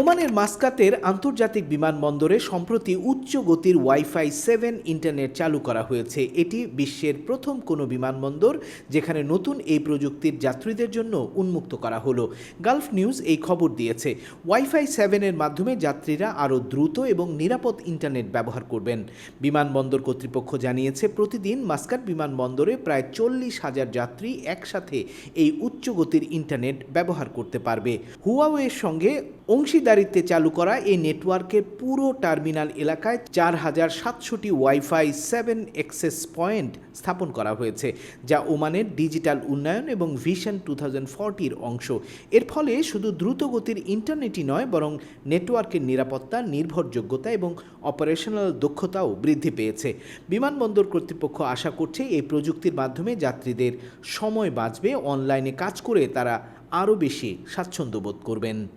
ওমানের মাস্কাতের আন্তর্জাতিক বিমানবন্দরে সম্প্রতি উচ্চ গতির ওয়াইফাই সেভেন ইন্টারনেট চালু করা হয়েছে। এটি বিশ্বের প্রথম কোনো বিমানবন্দর যেখানে নতুন এই প্রযুক্তির যাত্রীদের জন্য উন্মুক্ত করা হলো। গালফ নিউজ এই খবর দিয়েছে। ওয়াইফাই সেভেনের মাধ্যমে যাত্রীরা আরও দ্রুত এবং নিরাপদ ইন্টারনেট ব্যবহার করবেন। বিমানবন্দর কর্তৃপক্ষ জানিয়েছে, প্রতিদিন মাস্কাট বিমানবন্দরে প্রায় চল্লিশ হাজার যাত্রী একসাথে এই উচ্চ গতির ইন্টারনেট ব্যবহার করতে পারবে। হুয়াওয়ের সঙ্গে অংশীদারিত্বে চালু করা এই নেটওয়ার্কের পুরো টার্মিনাল এলাকায় চার হাজার সাতশোটি ওয়াইফাই সেভেন এক্সেস পয়েন্ট স্থাপন করা হয়েছে, যা ওমানের ডিজিটাল উন্নয়ন এবং ভিশন টু থাউজেন্ড ফর্টির অংশ। এর ফলে শুধু দ্রুতগতির ইন্টারনেটই নয়, বরং নেটওয়ার্কের নিরাপত্তা, নির্ভরযোগ্যতা এবং অপারেশনাল দক্ষতাও বৃদ্ধি পেয়েছে। বিমানবন্দর কর্তৃপক্ষ আশা করছে এই প্রযুক্তির মাধ্যমে যাত্রীদের সময় বাঁচবে, অনলাইনে কাজ করে তারা আরও বেশি স্বাচ্ছন্দ্য বোধ করবেন।